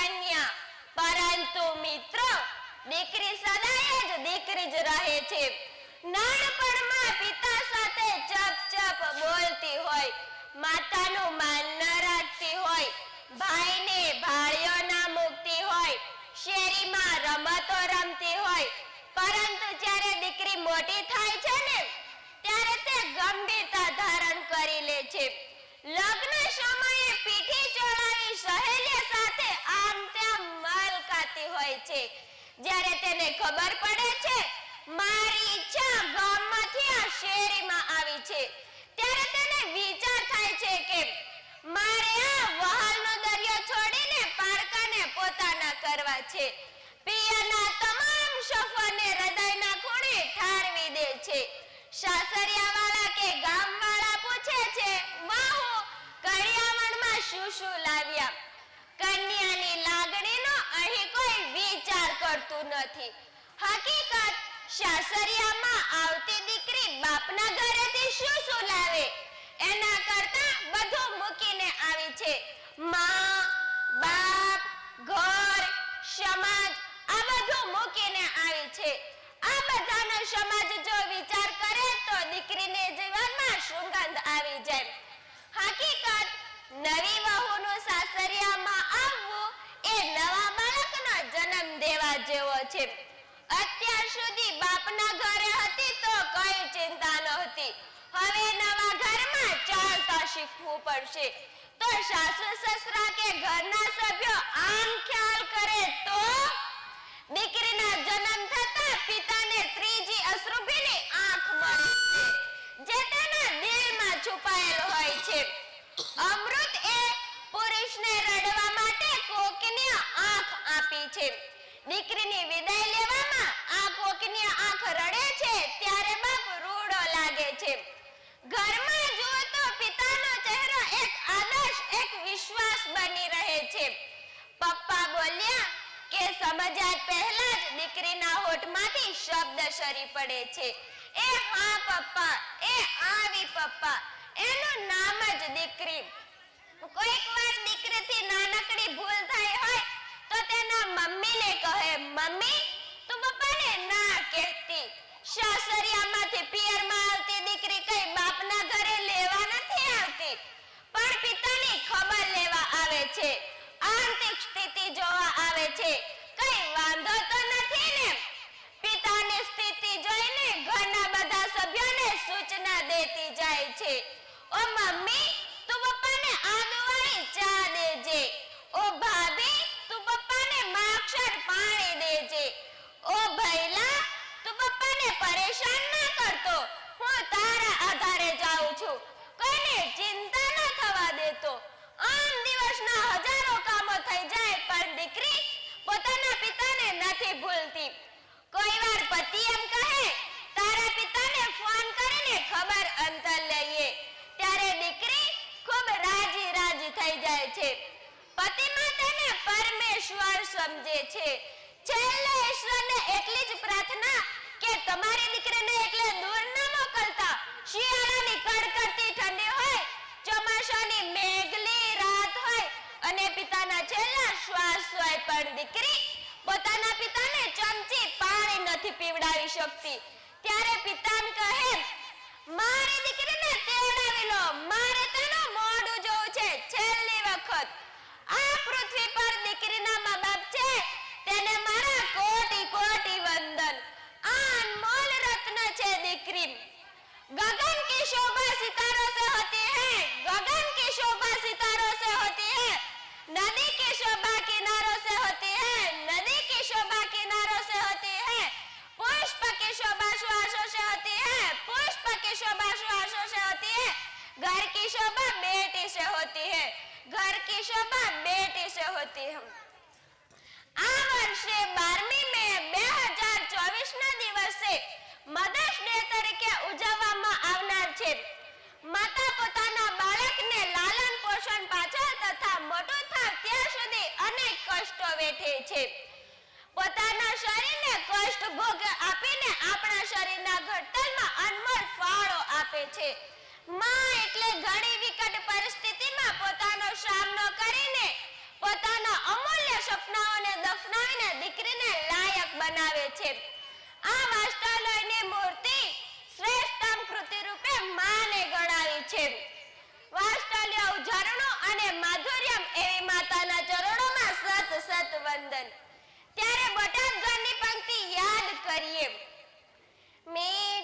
કન્યા પરંતુ મિત્રો, દીકરી સદાય જ દીકરી જ રહે છે. નાનપણમાં પિતા સાથે ચપ ચપ બોલતી હોય, માતાનું માન ન રાખતી હોય, ભાઈને ભાળ્યો ના મૂકતી હોય, શેરીમાં રમતો રમતી હોય. પરંતુ જ્યારે દીકરી મોટી થાય છે ને, ત્યારે તે ગંભીરતા ધારણ કરી લે છે. લગ્ન સમયે પીઠી ચોળાવી સહેલી સાથે મલકાતી હોય છે. જ્યારે તેને ખબર પડે છે, મારી ઈચ્છા ગામમાંથી આ શેરીમાં આવી છે. ત્યારે તેને વિચાર થાય છે કે મારે આ વહાલનો દરિયો છોડીને પારકાને પોતાના કરવા છે. પિયાના તમામ સફરને હૃદયના ખૂણે ઠારવી દે છે. સાસરિયાવાળા કે ગામવાળા પૂછે છે, વહુ કડિયાવણમાં શું શું લાવ્યા? નથી હકીકત, સાસરિયામાં આવતી દીકરી બાપના ઘરેથી શું શું લાવે એના કરતા બધું મૂકીને આવી છે. માં, બાપ, ઘર, સમાજ, આ બધું મૂકીને આવી છે. આ બધાનો સમાજ જો વિચાર કરે તો દીકરીને જીવનમાં સુગંધ આવી જાય? હકીકત, નવી વહુનું સાસરિયામાં છે. અત્યાર સુધી બાપના ઘરે હતી તો કઈ ચિંતા નહોતી. હવે નવા ઘરમાં ચાલતા શીખવું પડશે. તો સાસુ સસરા કે ઘરના સભ્યો આમ ખ્યાલ કરે તો? દીકરીના જન્મ થતા પિતાને ત્રીજી અશ્રુભીની આંખ મળે છે જે તેના દિલમાં છુપાયેલ હોય છે અમૃત એ પુરુષને રડવા માટે કોકિનિયા આંખ આપી છે દીકરીની વિદાય લેવામાં આ કોકની આંખ રડે છે, ત્યારે બાપ રૂડો લાગે છે. ઘરમાં જુઓ તો પિતાનો ચહેરો એક આદર્શ, એક વિશ્વાસ બની રહે છે. પપ્પા બોલ્યા કે સમજ્યા પહેલા જ દીકરીના હોઠમાંથી શબ્દ સરી પડે છે. એ હા પપ્પા, એ આવી પપ્પા, એનું નામ જ દીકરી કોઈક વાર દીકરીથી નાનકડી ભૂલ થઈ હોય તો તેના મમ્મીને કહે મમ્મી તું પપ્પાને ના કહેતી સાસરિયામાંથી પિયરમાં આવતી દીકરી કઈ બાપના ઘરે લેવા નથી આવતી. પણ પિતાની ખબર લેવા આવે છે. આર્થિક સ્થિતિ જોવા આવે છે. કઈ વાંધો તો નથી ને. પિતાની સ્થિતિ જોઈને ઘરના બધા સભ્યોને સૂચના દેતી જાય છે. ઓ મમ્મી, તું પપ્પાને આદુવાળી દિવસના હજારો કામો થઈ જાય, પણ દીકરી પોતાના પિતાને નથી ભૂલતી. કોઈ વાર પતિ એમ કહે, તારા પિતાને ફોન કરીને ખબર અંતર લઈએ. ત્યારે દીકરી ખૂબ રાજી રાજી થઈ જાય છે. પતિ માતાને પરમેશ્વર સમજે છે. છેલ્લે ઈશ્વરને એટલી જ પ્રાર્થના કે તમારી દીકરીને એટલે દૂર ન મોકલતા શિયાળાની કડકડતી ઠંડી હોય ચોમાસાની મેઘલી રાત હોય અને પિતાના છેલ્લા શ્વાસ હોય પણ દીકરી, પોતાના પિતાને ચમચી પાણી નથી પીવડાવી શકતી. ત્યારે પિતાને કહે, મારી દીકરીને તેડાવી લો, મારે તેનું મોઢું જોવું છે. છેલ્લી વખત આ પૃથ્વી પર મધર્સ ડે તરીકે ઉજવવામાં આવનાર છે. માતા પોતાના બાળકને લાલન પોષણ પાછળ તથા મોટું થાય ત્યાં સુધી અનેક કષ્ટો વેઠે છે. પોતાના શરીરને કષ્ટ ભોગ આપીને આપણા શરીરના ઘડતરમાં અનમોલ ફાળો આપે છે. માં એટલે ઘણી વિકટ પરિસ્થિતિમાં પોતાનો સામનો કરીને પોતાના અમૂલ્ય સપનાઓને દફનાવીને દીકરીને લાયક બનાવે છે. સત વંદન. ત્યારે બોટાદ પંક્તિ યાદ કરીએ. મી